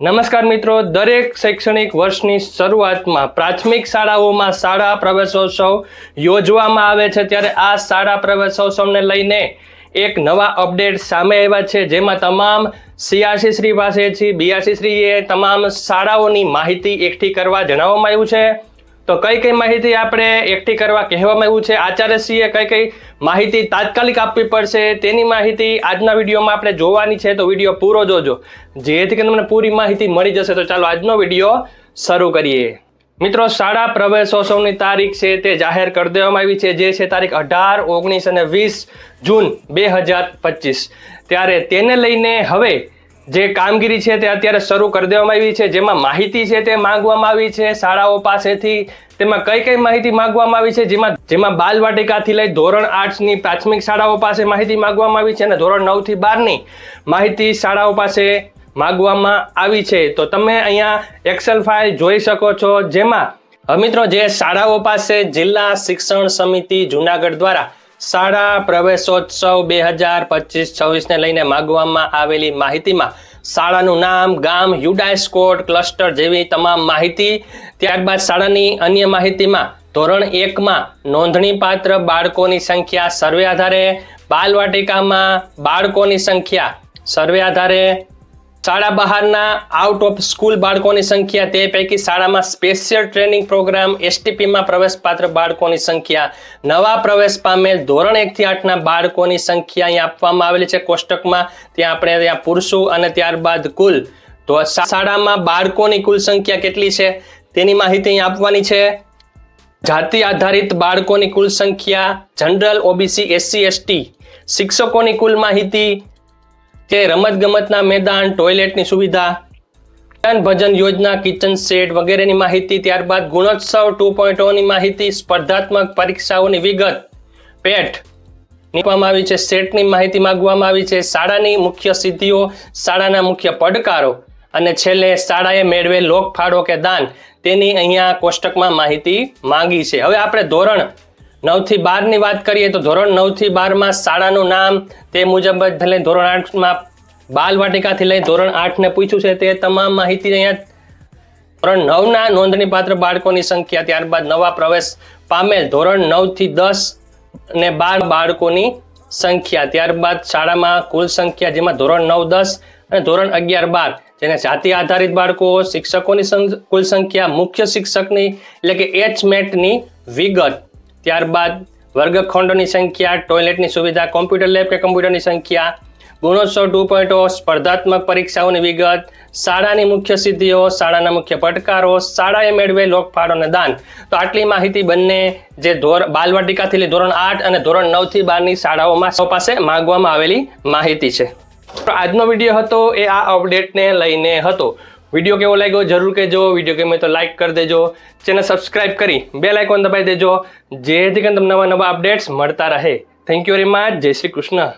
નમસ્કાર મિત્રો, દરેક શૈક્ષણિક વર્ષની શરૂઆતમાં પ્રાથમિક શાળાઓમાં શાળા પ્રવેશોત્સવ યોજવામાં આવે છે. ત્યારે આ શાળા પ્રવેશોત્સવને લઈને એક નવા અપડેટ સામે આવ્યા છે. જેમાં તમામ સિયાસી શ્રી પાસેથી બિયાસી શ્રીએ તમામ શાળાઓની માહિતી એકઠી કરવા જણાવવામાં આવ્યું છે. તો કઈ કઈ માહિતી આપણે એકઠી કરવા કહેવામાં આવ્યું છે? આચાર્યશ્રીએ કઈ કઈ માહિતી તાત્કાલિક આપવી પડશે? તેની માહિતી આજના વિડીયોમાં આપણે જોવાની છે, તો વીડિયો પૂરો જોજો. જેથી કરીને તમને પૂરી માહિતી મળી જશે, તો ચાલો આજનો વીડિયો શરૂ કરીએ. મિત્રો, શાળા પ્રવેશોત્સવની તારીખ છે તે જાહેર કરી દેવામાં આવી છે, જે છે તારીખ અઢાર, ઓગણીસ અને વીસ જૂન બે હજાર પચીસ. ત્યારે તેને લઈને હવે જે કામગીરી છે તે અત્યારે શરૂ કરી દેવામાં આવી છે, જેમાં માહિતી છે તે માંગવામાં આવી છે, શાળાઓ પાસેથી તેમાં કઈ કઈ માહિતી માંગવામાં આવી છે, જેમાં જેમાં બાલવાટિકાથી લઈ ધોરણ આઠની પ્રાથમિક શાળાઓ પાસે માહિતી માંગવામાં આવી છે અને ધોરણ નવથી બારની માહિતી શાળાઓ પાસે માંગવામાં આવી છે. તો તમે અહીંયા એક્સેલ ફાઇલ જોઈ શકો છો, જેમાં મિત્રો જે શાળાઓ પાસે જિલ્લા શિક્ષણ સમિતિ જુનાગઢ દ્વારા શાળા પ્રવેશોત્સવ બે હજાર પચીસ છવ્વીસને લઈને માંગવામાં આવેલી માહિતીમાં શાળાનું નામ, ગામ યુડાઇસ કોડ ક્લસ્ટર જેવી તમામ માહિતી ત્યારબાદ શાળાની અન્ય માહિતીમાં ધોરણ એકમાં નોંધણીપાત્ર બાળકોની સંખ્યા, સર્વે આધારે બાલવાટિકામાં બાળકોની સંખ્યા, સર્વે આધારે શાળા બહારના આઉટ ઓફ સ્કૂલ બાળકોની સંખ્યા, તે પૈકી શાળામાં સ્પેશિયલ ટ્રેનિંગ પ્રોગ્રામ એસટીપીમાં પ્રવેશપાત્ર બાળકોની સંખ્યા. નવા પ્રવેશ પામેલ ધોરણ એકથી આઠના બાળકોની સંખ્યા અહીં આપવામાં આવેલી છે કોષ્ટકમાં. ત્યાં આપણે ત્યાં પુરુષો અને ત્યારબાદ કુલ. તો શાળામાં બાળકોની કુલ સંખ્યા કેટલી છે? તેની માહિતી અહીં આપવાની છે. જાતિ આધારિત બાળકોની કુલ સંખ્યા, જનરલ ઓબીસી એસસી એસટી શિક્ષકોની કુલ માહિતી કે રમતગમતના મેદાન, ટોયલેટની સુવિધા ભજન યોજના, કિચન સેટ વગેરેની માહિતી, ત્યારબાદ ગુણોત્સવ ટુ પોઈન્ટ ઓની માહિતી, સ્પર્ધાત્મક પરીક્ષાઓની વિગત, પેટ નીપવામાં આવી છે, સેટની માહિતી માગવામાં આવી છે, શાળાની મુખ્ય સિદ્ધિઓ, શાળાના મુખ્ય પડકારો અને છેલ્લે શાળાએ મેળવેલ લોકફાળો કે દાન, તેની અહીંયા કોષ્ટકમાં માહિતી માંગી છે. હવે આપણે ધોરણ નવથી બારની વાત કરીએ તો ધોરણ નવથી બારમાં શાળાનું નામ તે મુજબ જ લઈ ધોરણ આઠમાં બાલવાટિકાથી લઈ ધોરણ આઠને પૂછ્યું છે તે તમામ માહિતી અહીંયા ધોરણ નવના નોંધણીપાત્ર બાળકોની સંખ્યા, ત્યારબાદ નવા પ્રવેશ પામેલ ધોરણ નવથી દસ ને બાર બાળકોની સંખ્યા, ત્યારબાદ શાળામાં કુલ સંખ્યા જેમાં ધોરણ નવ, દસ અને ધોરણ અગિયાર, બાર, જેને જાતિ આધારિત બાળકો, શિક્ષકોની કુલ સંખ્યા મુખ્ય શિક્ષકની એટલે કે એચ મેટની વિગત ત્યારબાદ વર્ગખંડોની સંખ્યા, ટોયલેટની સુવિધા, કોમ્પ્યુટર લેબ કે કમ્પ્યુટરની સંખ્યા, ગુણોત્સવ ટુ પોઈન્ટ સ્પર્ધાત્મક પરીક્ષાઓની વિગત, શાળાની મુખ્ય સિદ્ધિઓ, શાળાના મુખ્ય પડકારો, શાળાએ મેળવેલ લોકફાળો અને દાન. તો આટલી માહિતી બંને જે ધોરણ બાલવાટિકાથી લઈ ધોરણ આઠ અને ધોરણ નવથી બારની શાળાઓમાં સૌ પાસે માંગવામાં આવેલી માહિતી છે. આજનો વીડિયો હતો એ આ અપડેટને લઈને હતો. વીડિયો કેવો લાગ્યો જરૂર કહેજો. વીડિયો ગમે તો લાઇક કરી દેજો. ચેનલ સબસ્ક્રાઇબ કરી બે લાઇકોન દબાવી દેજો. જેથી કરીને તમને નવા નવા અપડેટ્સ મળતા રહે. થેન્ક યુ વેરી મચ જય શ્રી કૃષ્ણ.